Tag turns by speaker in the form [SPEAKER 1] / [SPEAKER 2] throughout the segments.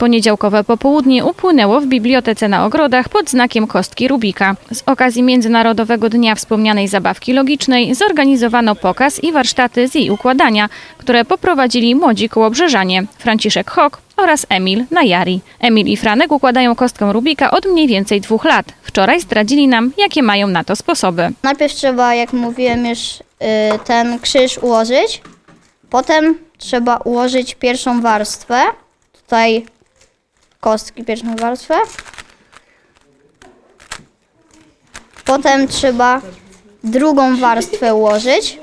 [SPEAKER 1] Poniedziałkowe popołudnie upłynęło w bibliotece na ogrodach pod znakiem kostki Rubika. Z okazji Międzynarodowego Dnia Wspomnianej Zabawki Logicznej zorganizowano pokaz i warsztaty z jej układania, które poprowadzili młodzi kołobrzeżanie Franciszek Hock oraz Emil Najari. Emil i Franek układają kostkę Rubika od mniej więcej dwóch lat. Wczoraj zdradzili nam, jakie mają na to sposoby.
[SPEAKER 2] Najpierw trzeba, jak mówiłem już, y, ten krzyż ułożyć. Potem trzeba ułożyć pierwszą warstwę. Tutaj kostki, pierwszą warstwę. Potem trzeba drugą warstwę ułożyć.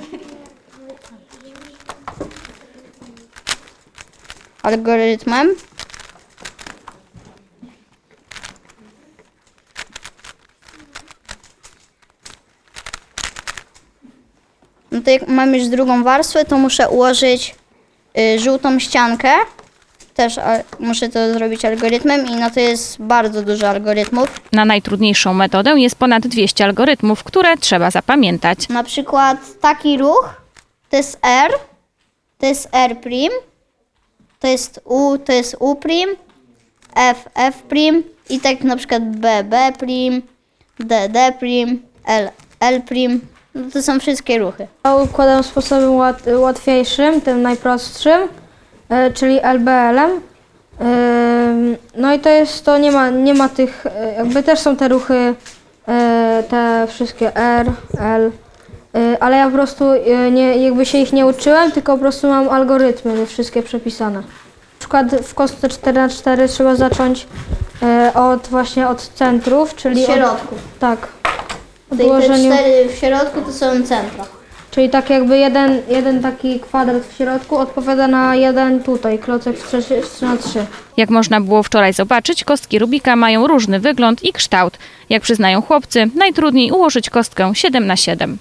[SPEAKER 2] Algorytmem. No to jak mam już drugą warstwę, to muszę ułożyć y, żółtą ściankę. Też a, muszę to zrobić algorytmem i no to jest bardzo dużo algorytmów.
[SPEAKER 1] Na najtrudniejszą metodę jest ponad 200 algorytmów, które trzeba zapamiętać.
[SPEAKER 2] Na przykład taki ruch to jest R, to jest R', to jest U, to jest U', F, F' i tak na przykład B, B', D, D', L, L'. No to są wszystkie ruchy.
[SPEAKER 3] Ja układam sposobem łat, łatwiejszym, tym najprostszym, czyli LBL-em. Ym, No i to jest, to nie ma, nie ma tych, e, jakby też są te ruchy, e, te wszystkie R, L, e, ale ja po prostu e, nie, jakby się ich nie uczyłem, tylko po prostu mam algorytmy wszystkie przepisane. Na przykład w kostce 4 na 4 trzeba zacząć e, od właśnie od centrów, czyli
[SPEAKER 2] Od środków.
[SPEAKER 3] tak. Od
[SPEAKER 2] Te cztery w środku to są centra.
[SPEAKER 3] Czyli tak jakby jeden, jeden taki kwadrat w środku odpowiada na jeden tutaj, klocek w 3, w 3 na 3.
[SPEAKER 1] Jak można było wczoraj zobaczyć, kostki Rubika mają różny wygląd i kształt. Jak przyznają chłopcy, najtrudniej ułożyć kostkę 7 na 7